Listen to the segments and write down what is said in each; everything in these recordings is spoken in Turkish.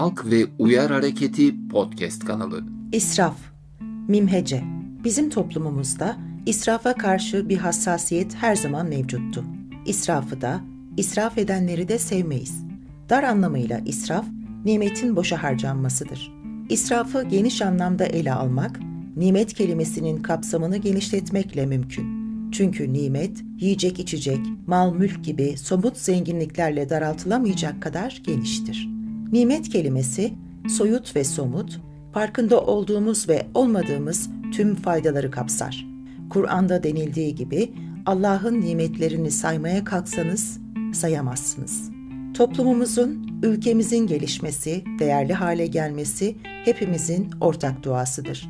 Kalk ve Uyar Hareketi podcast kanalı. İsraf, mimhece. Bizim toplumumuzda israfa karşı bir hassasiyet her zaman mevcuttu. İsrafı da, israf edenleri de sevmeyiz. Dar anlamıyla israf, nimetin boşa harcanmasıdır. İsrafı geniş anlamda ele almak, nimet kelimesinin kapsamını genişletmekle mümkün. Çünkü nimet, yiyecek içecek, mal mülk gibi somut zenginliklerle daraltılamayacak kadar geniştir. Nimet kelimesi, soyut ve somut, farkında olduğumuz ve olmadığımız tüm faydaları kapsar. Kur'an'da denildiği gibi Allah'ın nimetlerini saymaya kalksanız sayamazsınız. Toplumumuzun, ülkemizin gelişmesi, değerli hale gelmesi hepimizin ortak duasıdır.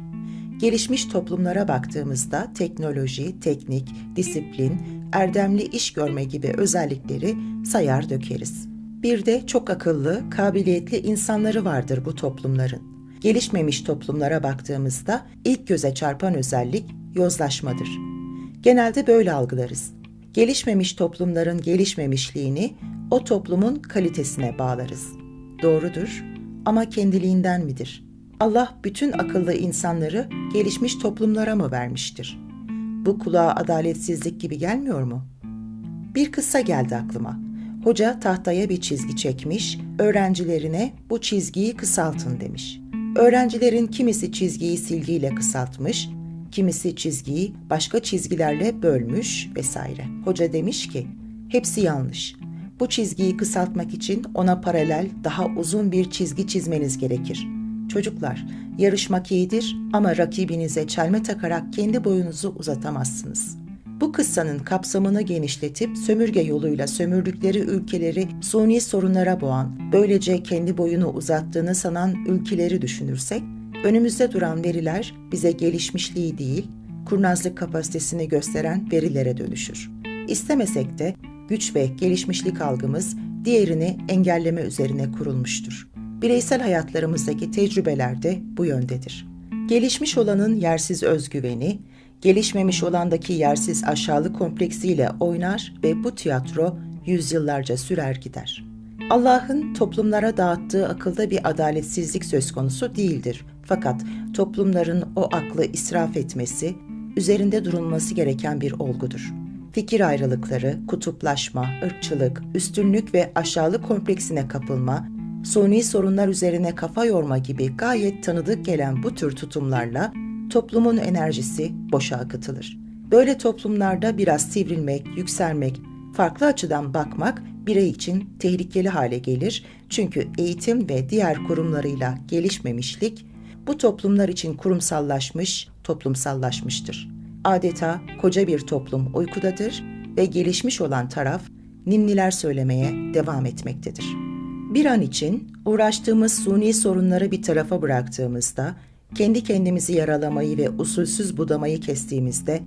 Gelişmiş toplumlara baktığımızda teknoloji, teknik, disiplin, erdemli iş görme gibi özellikleri sayar dökeriz. Bir de çok akıllı, kabiliyetli insanları vardır bu toplumların. Gelişmemiş toplumlara baktığımızda ilk göze çarpan özellik yozlaşmadır. Genelde böyle algılarız. Gelişmemiş toplumların gelişmemişliğini o toplumun kalitesine bağlarız. Doğrudur ama kendiliğinden midir? Allah bütün akıllı insanları gelişmiş toplumlara mı vermiştir? Bu kulağa adaletsizlik gibi gelmiyor mu? Bir kıssa geldi aklıma. Hoca tahtaya bir çizgi çekmiş, öğrencilerine bu çizgiyi kısaltın demiş. Öğrencilerin kimisi çizgiyi silgiyle kısaltmış, kimisi çizgiyi başka çizgilerle bölmüş vesaire. Hoca demiş ki, hepsi yanlış. Bu çizgiyi kısaltmak için ona paralel daha uzun bir çizgi çizmeniz gerekir. Çocuklar, yarışmak iyidir ama rakibinize çelme takarak kendi boyunuzu uzatamazsınız. Kıssanın kapsamını genişletip sömürge yoluyla sömürdükleri ülkeleri suni sorunlara boğan, böylece kendi boyunu uzattığını sanan ülkeleri düşünürsek, önümüzde duran veriler bize gelişmişliği değil, kurnazlık kapasitesini gösteren verilere dönüşür. İstemesek de güç ve gelişmişlik algımız diğerini engelleme üzerine kurulmuştur. Bireysel hayatlarımızdaki tecrübeler de bu yöndedir. Gelişmiş olanın yersiz özgüveni, gelişmemiş olandaki yersiz aşağılık kompleksiyle oynar ve bu tiyatro yüzyıllarca sürer gider. Allah'ın toplumlara dağıttığı akılda bir adaletsizlik söz konusu değildir. Fakat toplumların o aklı israf etmesi, üzerinde durulması gereken bir olgudur. Fikir ayrılıkları, kutuplaşma, ırkçılık, üstünlük ve aşağılık kompleksine kapılma, suni sorunlar üzerine kafa yorma gibi gayet tanıdık gelen bu tür tutumlarla toplumun enerjisi boşa akıtılır. Böyle toplumlarda biraz sivrilmek, yükselmek, farklı açıdan bakmak birey için tehlikeli hale gelir. Çünkü eğitim ve diğer kurumlarıyla gelişmemişlik bu toplumlar için kurumsallaşmış, toplumsallaşmıştır. Adeta koca bir toplum uykudadır ve gelişmiş olan taraf ninniler söylemeye devam etmektedir. Bir an için uğraştığımız suni sorunları bir tarafa bıraktığımızda kendi kendimizi yaralamayı ve usulsüz budamayı kestiğimizde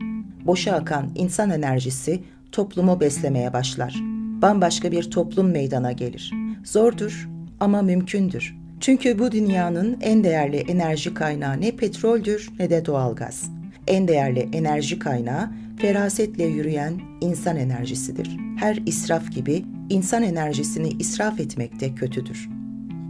boşa akan insan enerjisi toplumu beslemeye başlar. Bambaşka bir toplum meydana gelir. Zordur ama mümkündür. Çünkü bu dünyanın en değerli enerji kaynağı ne petroldür ne de doğalgaz. En değerli enerji kaynağı ferasetle yürüyen insan enerjisidir. Her israf gibi insan enerjisini israf etmek de kötüdür.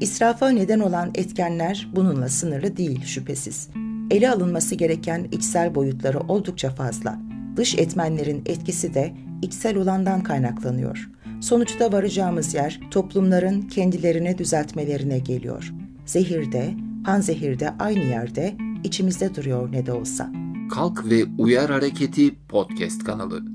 İsrafa neden olan etkenler bununla sınırlı değil şüphesiz. Ele alınması gereken içsel boyutları oldukça fazla. Dış etmenlerin etkisi de içsel olandan kaynaklanıyor. Sonuçta varacağımız yer toplumların kendilerini düzeltmelerine geliyor. Zehir de, panzehir de aynı yerde içimizde duruyor ne de olsa. Kalk ve Uyar Hareketi podcast kanalı.